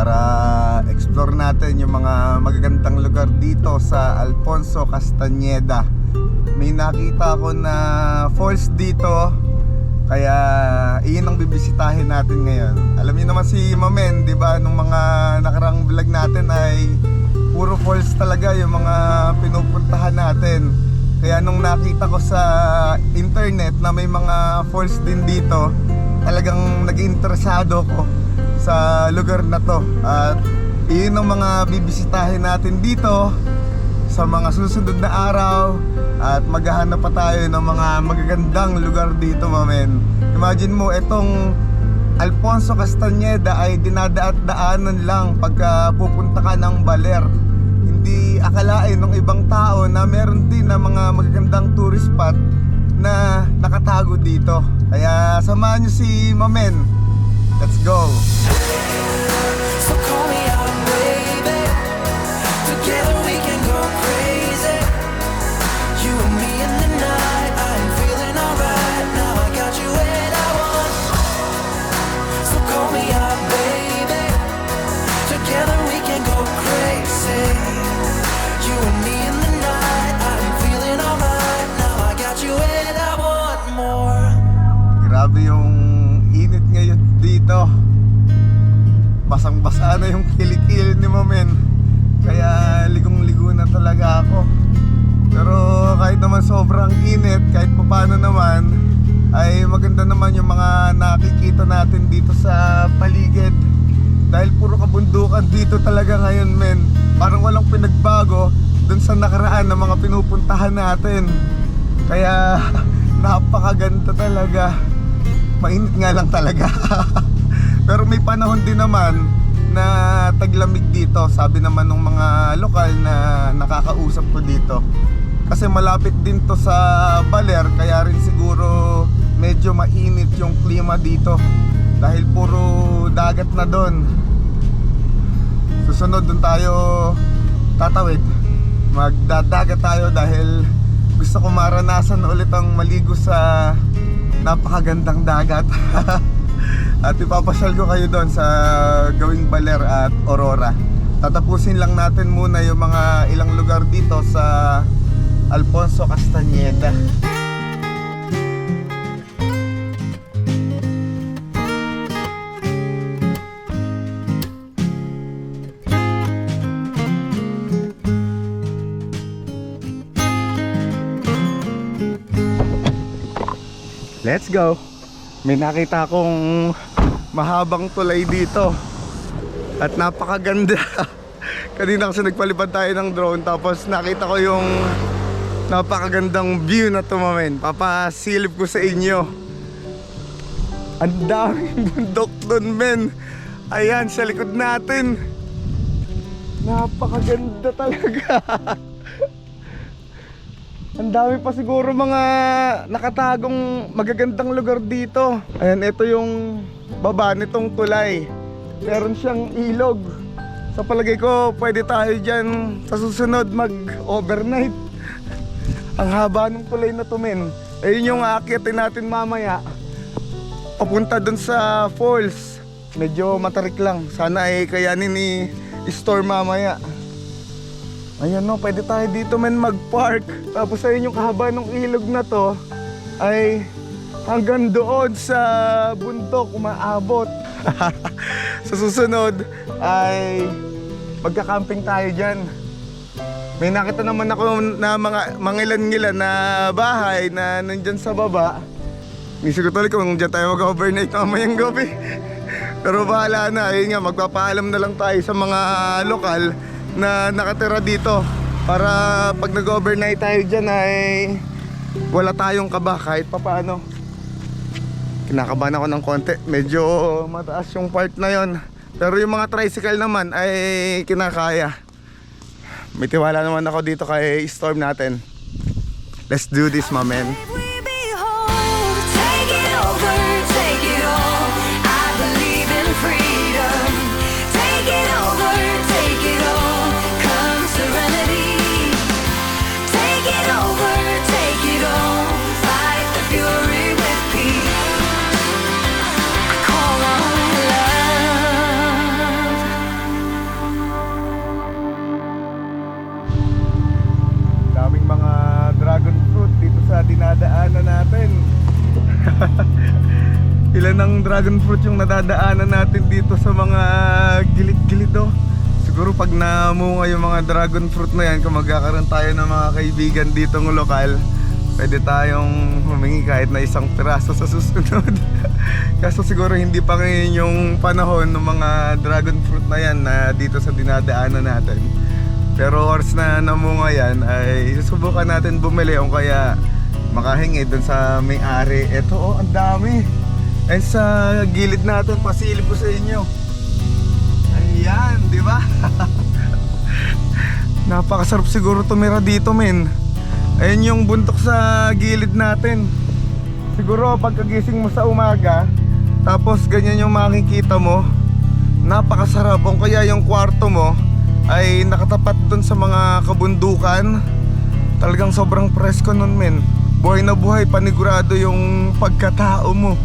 para explore natin yung mga magagandang lugar dito sa Alfonso Castañeda. May nakita ako na falls dito kaya iyon ang bibisitahin natin ngayon. Alam niyo naman si Mamen, 'di ba? Nung mga nakarang vlog natin ay puro falls talaga yung mga pinupuntahan natin. Kaya nung nakita ko sa internet na may mga falls din dito, talagang naging interesado ko sa lugar na to. At iyon ang mga bibisitahin natin dito sa mga susunod na araw at maghahanap pa tayo ng mga magagandang lugar dito, mamen. Imagine mo, itong Alfonso Castañeda ay dinadaat-daanan lang pagka pupunta ka ng Baler. Hindi akalain ng ibang tao na meron din na mga magagandang tourist spot na nakatago dito. Kaya samahan nyo si Mamen. Let's go! So Basang-basa na yung kilikili ni Mamen. Kaya ligong-ligo na talaga ako. Pero kahit naman sobrang init, kahit paano naman, ay maganda naman yung mga nakikita natin dito sa paligid. Dahil puro kabundukan dito talaga ngayon, men. Parang walang pinagbago dun sa nakaraan ng mga pinupuntahan natin. Kaya napakaganda talaga. Mainit nga lang talaga. Pero may panahon din naman na taglamig dito. Sabi naman ng mga lokal na nakakausap ko dito. Kasi malapit din to sa Baler kaya rin siguro medyo mainit yung klima dito. Dahil puro dagat na doon. Susunod doon tayo tatawid. Magdadagat tayo dahil gusto ko maranasan ulit ang maligo sa napakagandang dagat. at ipapasyal ko kayo doon sa gawing Baler at Aurora. Tatapusin lang natin muna yung mga ilang lugar dito sa Alfonso Castañeda. Let's go! May nakita akong mahabang tulay dito. At napakaganda. Kanina kasi nagpalipad tayo ng drone Tapos nakita ko yung napakagandang view na to mamen Papasilip ko sa inyo. Ang daming bundok doon men. Ayan sa likod natin. Napakaganda talaga Ang dami pa siguro mga nakatagong magagandang lugar dito. Ayan, ito yung baba nitong tulay. Meron siyang ilog. Sa palagay ko, pwede tayo dyan sa susunod mag-overnight. Ang haba ng tulay na to, men. Ayun yung aakitin natin mamaya. Papunta dun sa falls. Medyo matarik lang. Sana ay kayanin ni store mamaya. Ayan no, pwede tayo dito men mag-park. Tapos ayun yung kahaba ng ilog na to ay hanggang doon sa bundok umaabot. sa susunod ay magka-camping tayo dyan. May nakita naman ako na mga mangilan-ngilan na bahay na nandyan sa baba. Isip ko tuloy kung dyan tayo mag-overnight mamayang gabi. Pero bahala na, ayun nga, magpapaalam na lang tayo sa mga lokal na nakatira dito. Para pag nag-overnight tayo dyan ay wala tayong kaba kahit papaano. Kinakabahan ako ng konti. Medyo mataas yung part na yon pero yung mga tricycle naman ay kinakaya. May tiwala naman ako dito kay Storm natin. Let's do this my man dinadaanan natin. Ilan ng dragon fruit yung nadadaanan natin dito sa mga gilid-gilid oh. siguro pag namunga yung mga dragon fruit na yan kung magkakaroon tayo ng mga kaibigan dito ng lokal pwede tayong humingi kahit na isang piraso sa susunod. Kaso siguro hindi pa ngayon yung panahon ng mga dragon fruit na yan na dito sa dinadaanan natin. Pero oras na namunga yan ay susubukan natin bumili kung kaya makahingi dun sa may-ari. Ito oh, ang dami. And sa gilid natin, pasilip ko sa inyo. Ayan, di ba? Napakasarap siguro tumira dito, men. Ayan yung bundok sa gilid natin. Siguro pagkagising mo sa umaga, tapos ganyan yung makikita mo, napakasarap. Kung kaya yung kwarto mo ay nakatapat dun sa mga kabundukan, talagang sobrang presko nun, men. Buhay na buhay, panigurado yung pagkatao mo.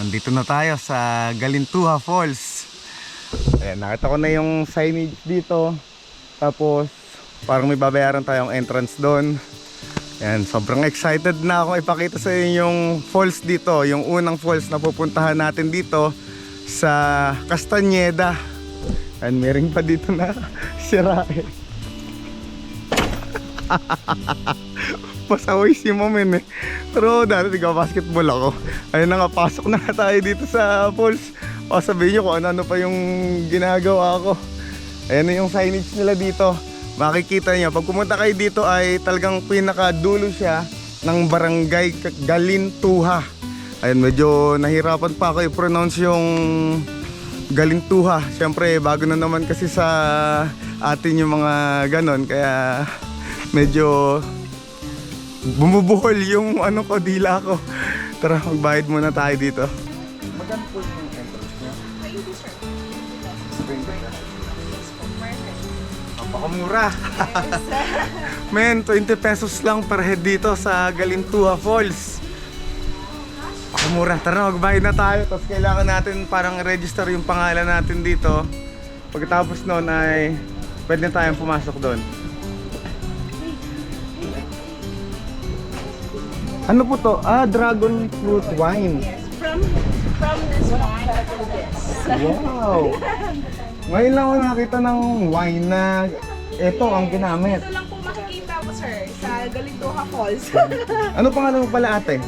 Nandito na tayo sa Galintuha Falls. Ayan, nakita ko na yung signage dito. Tapos, parang may babayaran tayong entrance doon. Ayan, sobrang excited na ako ipakita sa inyo yung falls dito. Yung unang falls na pupuntahan natin dito sa Castañeda. May ring pa dito na sira eh. Pasaway si Momen eh. Pero dati nagka-basketball ako. Ayun na nga, pasok na nga tayo dito sa falls. O sabihin nyo kung ano-ano pa yung ginagawa ko. Ayan na yung signage nila dito. Makikita niyo, pag pumunta kayo dito ay talagang pinakadulo siya ng barangay Galintuha. Ayun, medyo nahirapan pa ako i-pronounce yung Galintuha. Siyempre, bago na naman kasi sa atin yung mga ganon. Kaya medyo bumubuhol yung ano ko, dila ko. Tara, magbayad muna tayo dito. Napakamura. Men, 20 pesos lang per head dito sa Galintuha Falls. Napakamura. Tara, magbayad na tayo. Tapos kailangan natin parang register yung pangalan natin dito. Pagkatapos noon ay pwede na tayong pumasok doon. Ano po to? Ah, dragon fruit wine. From from this wine, yes. Wow! Ngayon lang ako nakita ng wine na ito ang ginamit. Ito lang po makikita mo, sir, sa Galindoha Falls. Ano pangalan mo pala ate?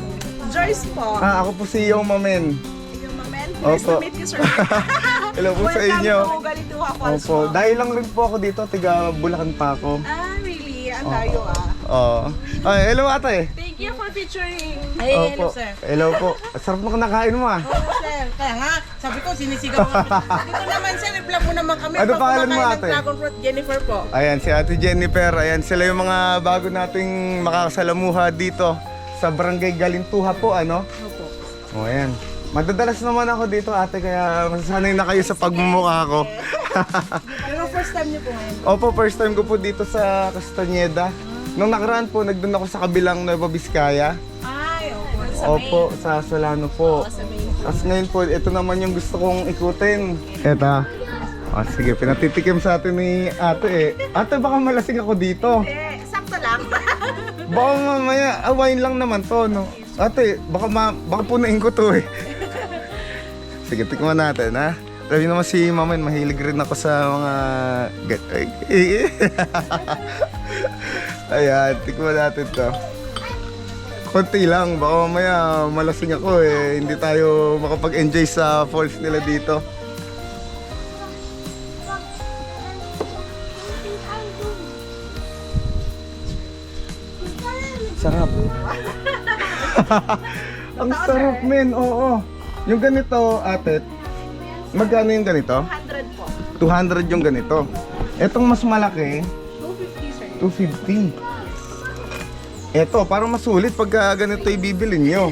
Joyce po. Ah, ako po si Yo Mamen. Yung mamen. Nice Opo. to meet you, sir. Hello po sa inyo. Welcome to Galindoha Falls Opo, po. dahil lang rin po ako dito, tiga Bulacan pa ako. Ah, really? Ang layo ah. Oo. Ay, hello ate. Thank you for featuring. Opo. Hello po. Sarap na kinakain mo ah. Oo. Kaya nga, sabi ko, sinisigaw mo. Dito naman, sir, i-vlog mo naman kami. Ano pangalan mo, ate? Dragon fruit, Jennifer po. Ayan, si Ate Jennifer. Ayan, sila yung mga bago nating makakasalamuha dito sa Barangay Galintuha po, ano? Opo. O, ayan. Madadalas naman ako dito, ate, kaya masasanay na kayo sa pagmumukha ko. Pero first time niyo po ngayon. Opo, first time ko po dito sa Castañeda. Nung nakaraan po, nagdun ako sa kabilang Nueva Vizcaya. Ay, opo. Sa Opo, sa Solano po. Sa main. Tapos ngayon po, ito naman yung gusto kong ikutin. Eto. O sige, pinatitikim sa atin ni ate eh. Ate, baka malasing ako dito. Eh, sakto lang. Baka mamaya, ah, wine lang naman to, no? Ate, baka, ma baka punain ko to eh. Sige, tikman natin, ha? Sabi naman si Mamen, mahilig rin ako sa mga... Ayan, tikman natin to. Konti lang, baka mamaya malasing ako eh. Hindi tayo makapag-enjoy sa falls nila dito. Sarap. Ang sarap, men. Oo. Yung ganito, ate, magkano yung ganito? 100 po. 200 yung ganito. Etong mas malaki, 250, sir. 250. Eto, parang masulit pagka ganito ibibili nyo.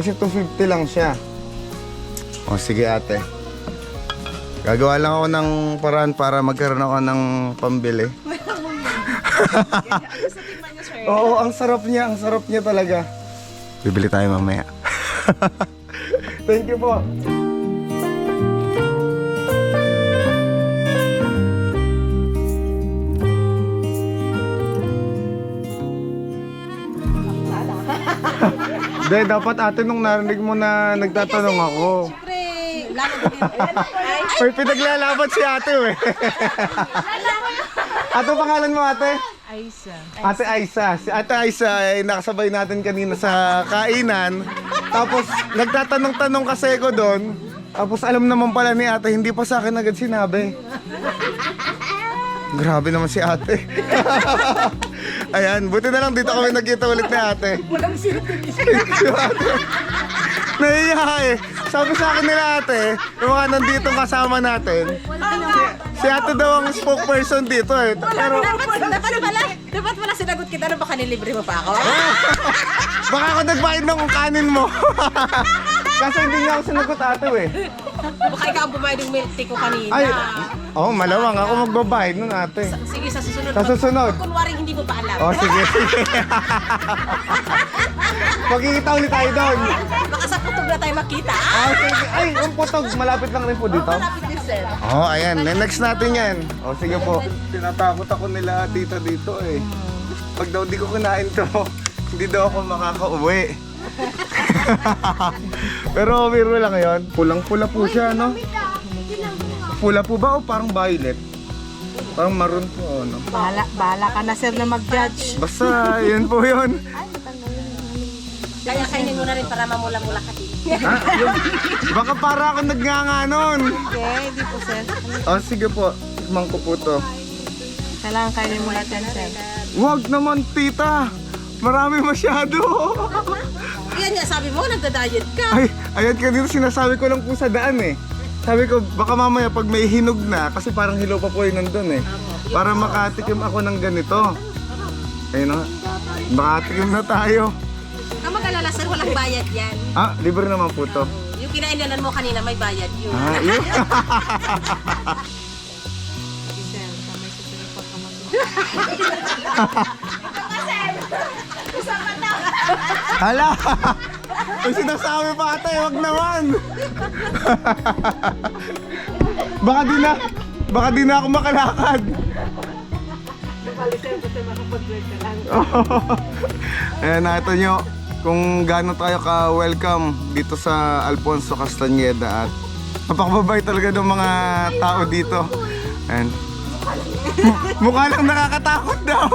Kasi 250 lang siya. O sige ate. Gagawa lang ako ng paraan para magkaroon ako ng pambili. Oo, ang sarap niya, ang sarap niya talaga. Bibili tayo mamaya. Thank you po. Hindi, dapat ate nung narinig mo na nagtatanong ako. Siyempre, lalo din yun. May pinaglalaban si ate eh. Ato pangalan mo ate? Aisa. Ate Aisa. Si Ate Aisa ay nakasabay natin kanina sa kainan. Tapos nagtatanong-tanong kasi ko doon. Tapos alam naman pala ni ate, hindi pa sa akin agad sinabi. Grabe naman si ate. Ayan, buti na lang dito kami nagkita ulit ni ate. Walang si ate. Nahiya eh. Sabi sa akin nila ate, yung mga nandito kasama natin, si ate daw ang spokesperson dito eh. Pero Dapat, dapat pala, dapat pala sinagot kita na baka nilibre mo pa ako. Baka ako nagbayad ng kanin mo. Kasi hindi niya ako sinagot ate eh. Baka ikaw ang bumayad ng milk tea ko kanina. Ay, oh, malawang ako magbabayad nun ate. Sige, sa susunod. Sa susunod. Kunwaring hindi mo pa alam. Oh, sige, sige. Pagkikita ulit tayo doon. Baka sa putog na tayo makita. Ah, sige. Ay, yung putog, malapit lang rin po dito. Malapit din, sir. Oh, ayan. Next natin yan. Oh, sige po. Tinatakot ako nila tita dito eh. Pag daw di ko kinain to, hindi daw ako makakauwi. Pero biro lang yun. Pulang-pula po siya, no? Pula po ba o parang violet? Parang maroon po, no? Bahala, bahala ka na, sir, na mag-judge. Basta, yun po yun. Kaya kainin mo na rin para mamula-mula ka din. Ha? Yung- Baka para ako nagnganga nun. Hindi, hindi po, sir. Oh, sige po. Tikman ko po to. Kailangan kainin mo natin, sir. Wag naman, tita. Marami masyado. Yan nga, sabi mo, nagda-diet ka. Ay, ayan kanina sinasabi ko lang po sa daan eh. Sabi ko, baka mamaya pag may hinog na, kasi parang hilaw pa po yun nandun eh. Para makatikim ako ng ganito. Ayun na. Makatikim na tayo. Ang mag-alala, sir, walang bayad yan. Ah, libre naman po to. Yung kinainan mo kanina, may bayad yun. Ah, yun. Hala! Ang sinasabi pa ate, wag naman! baka di na, baka di na ako makalakad. Ayan, nakita nyo kung gaano tayo ka-welcome dito sa Alfonso Castañeda at napakababay talaga ng mga tao dito. Ayan. Mukha lang nakakatakot daw.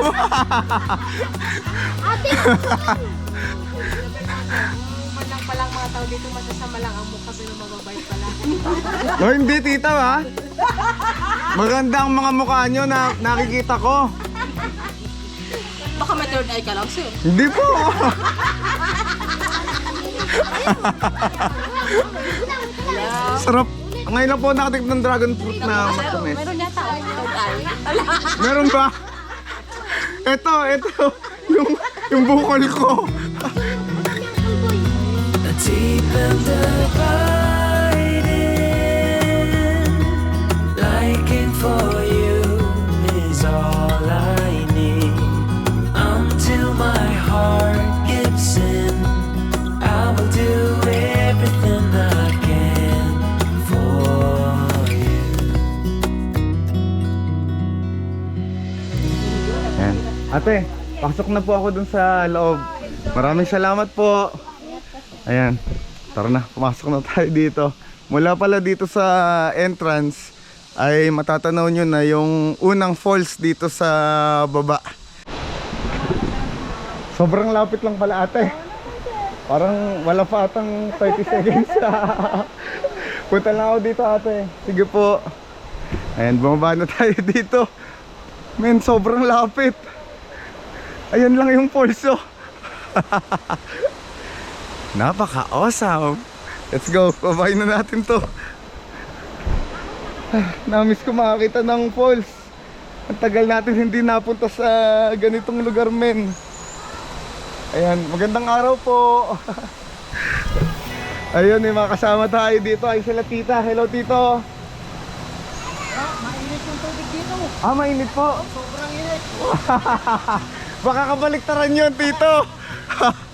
Man dito, masasama lang ang mukha, pero mababait pala. No, hindi tita ha. Maganda ang mga mukha nyo na nakikita ko. Baka may third eye ka lang, sir. Hindi po. Sarap. Ngayon lang po nakatik ng dragon fruit na matamis. Meron yata ako third eye. Meron ba? Ito, ito. Yung, yung bukol ko. Deep and divided, liking for you is all I need. Until my heart gives in, I will do everything I can for you. Ayan. Ate, pasok na po ako dun sa loob. Maraming salamat po. Ayan. Tara na, pumasok na tayo dito. Mula pala dito sa entrance ay matatanaw nyo na yung unang falls dito sa baba. Sobrang lapit lang pala ate. Parang wala pa atang 30 seconds. Punta lang ako dito ate. Sige po. Ayan, bumaba na tayo dito. Men, sobrang lapit. Ayan lang yung pulso. Napaka-awesome. Let's go. Babay na natin to. Ah, Namiss ko makakita ng falls. Ang tagal natin hindi napunta sa ganitong lugar, men. Ayan, magandang araw po. Ayun, may mga kasama tayo dito. Ay sila tita. Hello, tito. Ah, mainit po. Sobrang init. Baka kabaliktaran yun, tito.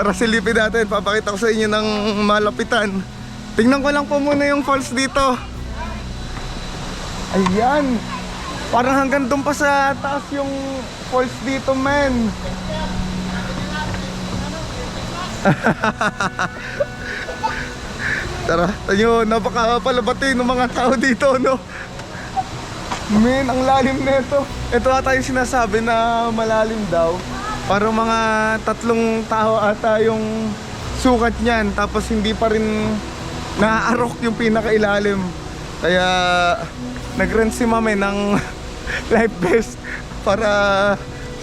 Tara silipin natin, papakita ko sa inyo ng malapitan. Tingnan ko lang po muna yung falls dito. Ayan. Parang hanggang doon pa sa taas yung falls dito, men. Tara, tayo, napakapalabati ng mga tao dito, no? Men, ang lalim nito. Ito ata yung sinasabi na malalim daw. Parang mga tatlong tao ata yung sukat niyan. Tapos hindi pa rin naaarok yung pinakailalim. Kaya nag-rent si mami ng life vest para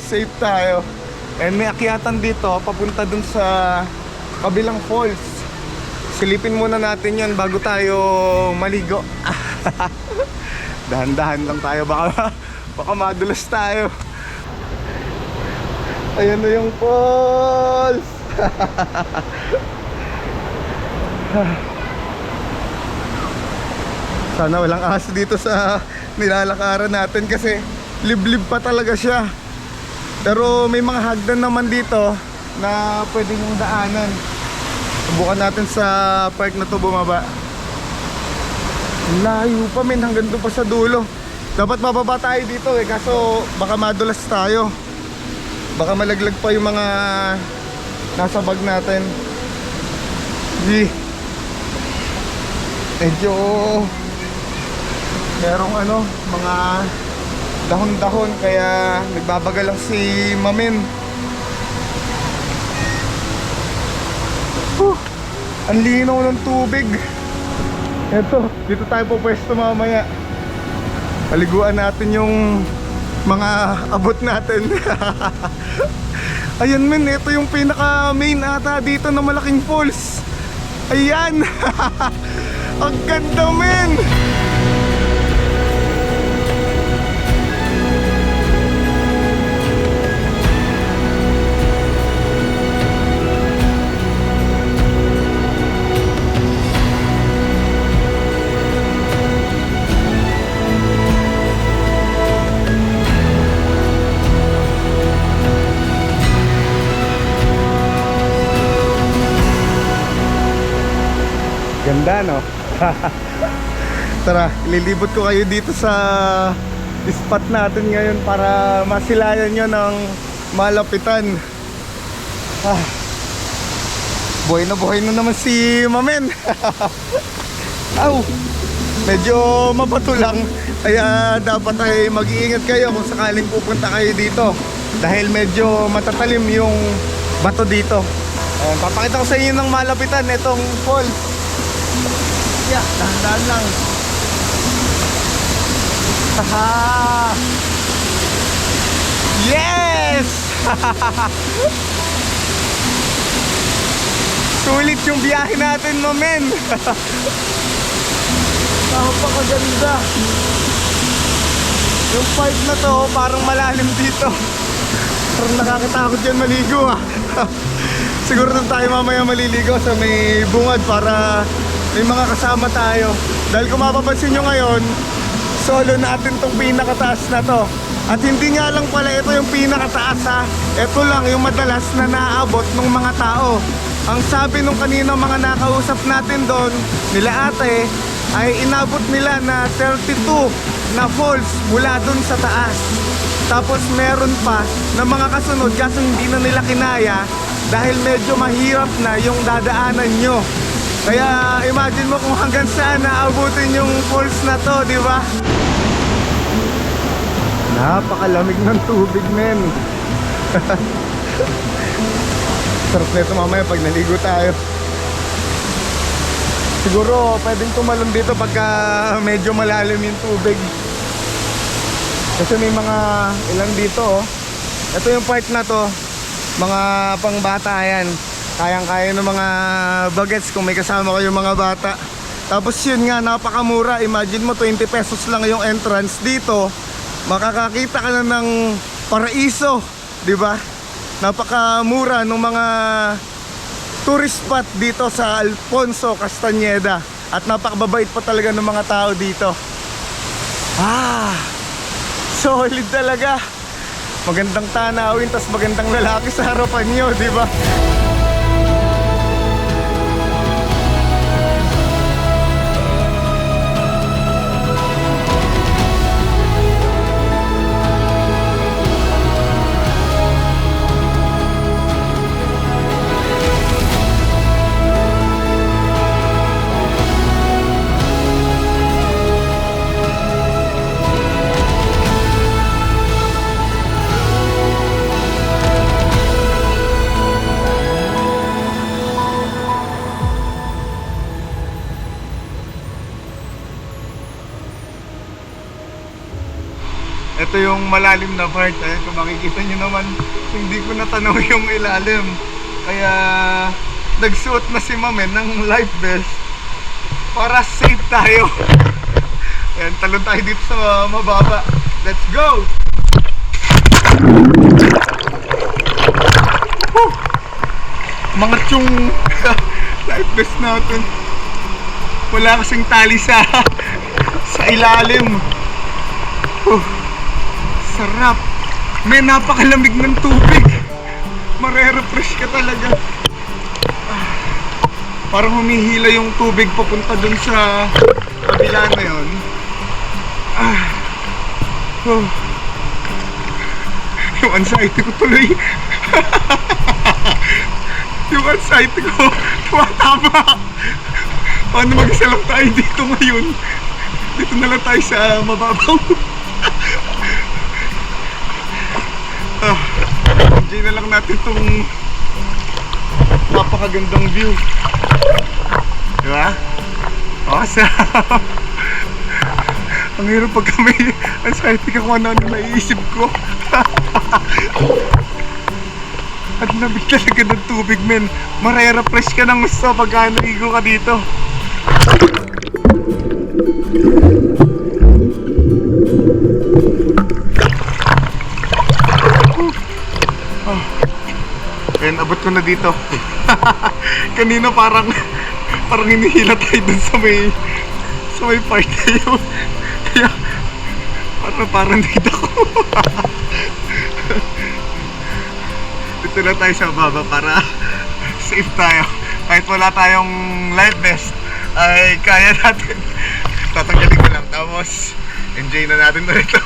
safe tayo. And may akyatan dito papunta dun sa kabilang falls. Silipin muna natin yan bago tayo maligo. Dahan-dahan lang tayo baka baka madulas tayo. Ayan na yung falls. Sana walang aso dito sa nilalakaran natin kasi liblib pa talaga siya. Pero may mga hagdan naman dito na pwede mong daanan. Subukan natin sa park na to bumaba. Layo pa men hanggang doon pa sa dulo. Dapat mababa tayo dito eh kaso baka madulas tayo. Baka malaglag pa yung mga nasa bag natin. Di. Medyo merong ano, mga dahon-dahon kaya nagbabagal lang si Mamin. Huh, ang linaw ng tubig. Eto, dito tayo po pwesto mamaya. Paliguan natin yung mga abot natin. Ayan men, ito yung pinaka main ata dito na malaking falls. Ayan! ang ganda men! Tara, ililibot ko kayo dito sa spot natin ngayon para masilayan nyo ng malapitan. Ah. Buhay na buhay na naman si Mamen. Aw, medyo mabato lang. Kaya dapat ay mag-iingat kayo kung sakaling pupunta kayo dito. Dahil medyo matatalim yung bato dito. Ayan, papakita ko sa inyo ng malapitan itong falls. Yeah, dahan-dahan lang. Haha! yes! Sulit yung biyahe natin, mamen. Napakaganda. Yung part na to, parang malalim dito. Parang nakakatakot dyan maligo ah. Siguro tayo mamaya maliligo sa may bungad para may mga kasama tayo. Dahil kung mapapansin nyo ngayon, solo natin tong pinakataas na to. At hindi nga lang pala ito yung pinakataas ha. Ito lang yung madalas na naaabot ng mga tao. Ang sabi nung kanina mga nakausap natin doon, nila ate, ay inabot nila na 32 na falls mula doon sa taas. Tapos meron pa na mga kasunod kasi hindi na nila kinaya dahil medyo mahirap na yung dadaanan nyo. Kaya imagine mo kung hanggang saan naabutin yung falls na to, di ba? Napakalamig ng tubig, men. Sarap nito mamaya pag naligo tayo. Siguro pwedeng tumalon dito pagka medyo malalim yung tubig. Kasi may mga ilan dito oh. Ito yung part na to. Mga pangbata yan. Kayang-kaya ng mga bagets kung may kasama kayo mga bata. Tapos yun nga, napakamura. Imagine mo, 20 pesos lang yung entrance dito. Makakakita ka na ng paraiso. di ba? Napakamura ng mga tourist spot dito sa Alfonso Castañeda. At napakababait pa talaga ng mga tao dito. Ah! Solid talaga. Magandang tanawin, tas magandang lalaki sa harapan nyo, di ba? Malalim na part. Eh. Kung makikita nyo naman, hindi ko natanaw yung ilalim. Kaya nagsuot na si Mamen ng life vest para safe tayo. Ayan, talon tayo dito sa mababa. Let's go! Whew! Mga tiyong life vest natin. Wala kasing tali sa sa ilalim. Oh, sarap. May napakalamig ng tubig. Marerefresh ka talaga. Ah, Parang humihila yung tubig papunta dun sa kabila na yun. Ah. Oh. Yung anxiety ko tuloy. yung anxiety ko tumatama. Paano mag-isa lang tayo dito ngayon? Dito na lang tayo sa mababaw. ah, enjoy na lang natin tong napakagandang view. Di ba? Awesome! Ang hirap pag may anxiety ka kung ano ano naiisip ko. At lamig talaga ng tubig, men. Marerefresh ka ng gusto pagka naligo ka dito. Abot ko na dito. Kanina parang parang hinihila tayo dun sa may sa may part na yun. Kaya parang parang dito ko. dito na tayo sa baba para safe tayo. Kahit wala tayong life vest, ay kaya natin. Tatanggalin ko lang. Tapos, enjoy na natin na ito.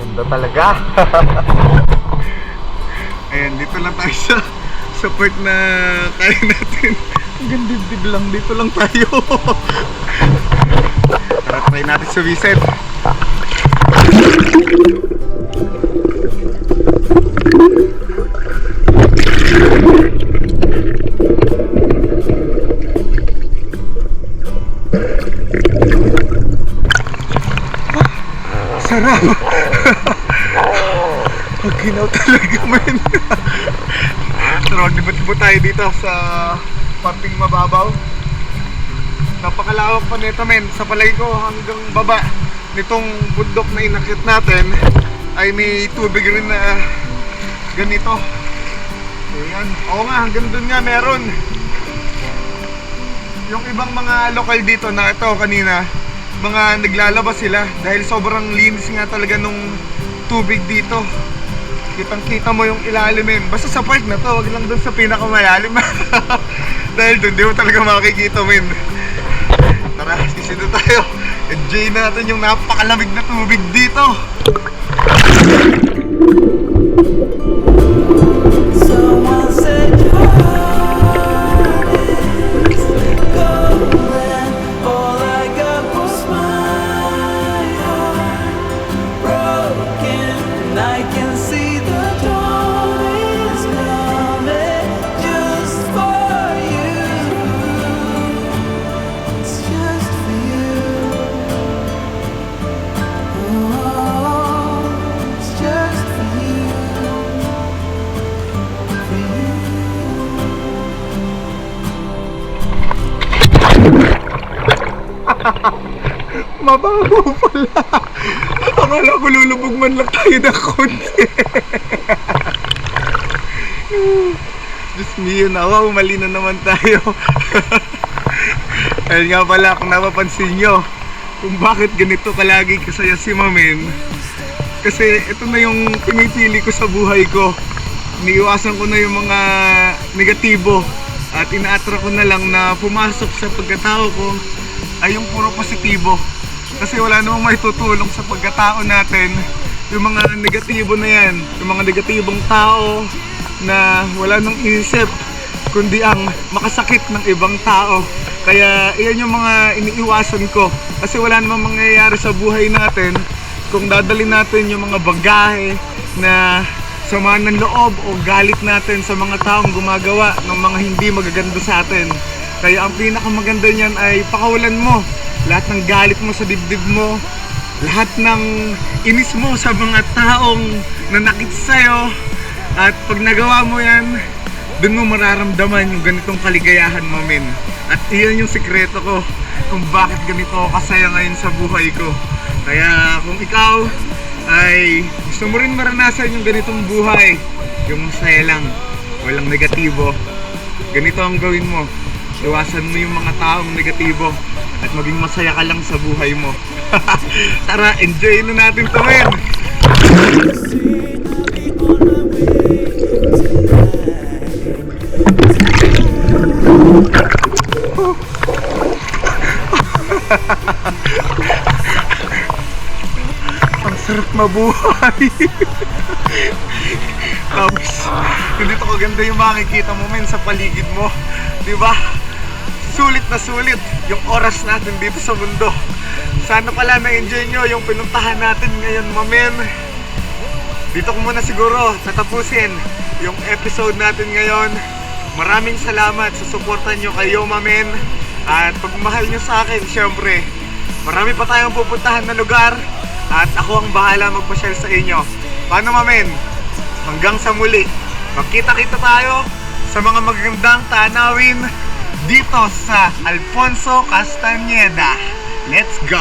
Ganda talaga. Ayan, dito lang tayo sa sa part na kaya natin. Hanggang dibdib lang, dito lang tayo. Tara, try natin Vicent. Sarap! Ginaw talaga man. Pero maglibot-libot tayo dito sa parting mababaw. Napakalawak pa nito men. Sa palagi ko hanggang baba nitong bundok na inakit natin ay may tubig rin na ganito. Ayan. Oo nga, hanggang dun nga meron. Yung ibang mga lokal dito na ito kanina, mga naglalabas sila dahil sobrang linis nga talaga nung tubig dito. Kitang kita mo yung ilalim men. Basta sa part na to, wag lang dun sa pinakamalalim. dahil dun, di mo talaga makikita men. Tara, sisindo tayo. Enjoy natin yung napakalamig na tubig dito. Mababaw pala. Akala ko lulubog man lang tayo ng konti. Diyos mio, nawa, mali na naman tayo. Ayun nga pala, kung napapansin nyo, kung bakit ganito kalagi kasaya si Mamen. Kasi ito na yung pinipili ko sa buhay ko. Niiwasan ko na yung mga negatibo at inaatra ko na lang na pumasok sa pagkatao ko ay yung puro positibo. Kasi wala namang may tutulong sa pagkatao natin yung mga negatibo na yan, yung mga negatibong tao na wala nang isip kundi ang makasakit ng ibang tao. Kaya iyan yung mga iniiwasan ko kasi wala namang mangyayari sa buhay natin kung dadalhin natin yung mga bagahe na sama ng loob o galit natin sa mga taong gumagawa ng mga hindi magaganda sa atin. Kaya ang pinakamaganda niyan ay pakawalan mo lahat ng galit mo sa dibdib mo lahat ng inis mo sa mga taong nanakit sa'yo at pag nagawa mo yan, dun mo mararamdaman yung ganitong kaligayahan mo, men. At iyan yung sikreto ko kung bakit ganito ako kasaya ngayon sa buhay ko. Kaya kung ikaw ay gusto mo rin maranasan yung ganitong buhay, yung masaya lang, walang negatibo, ganito ang gawin mo. Iwasan mo yung mga taong negatibo at maging masaya ka lang sa buhay mo. Tara, enjoy na natin to, men! Ang sarap mabuhay. Tapos, ganito kaganda yung makikita mo men sa paligid mo. Di ba? Sulit na sulit yung oras natin dito sa mundo. Sana pala na-enjoy nyo yung pinuntahan natin ngayon, mamen. Dito ko muna siguro tatapusin yung episode natin ngayon. Maraming salamat sa suporta nyo kayo, mamen. At pagmahal nyo sa akin, syempre, marami pa tayong pupuntahan na lugar. At ako ang bahala magpasyal sa inyo. Paano, mamen? Hanggang sa muli. Magkita-kita tayo sa mga magagandang tanawin dito sa Alfonso Castañeda. Let's go!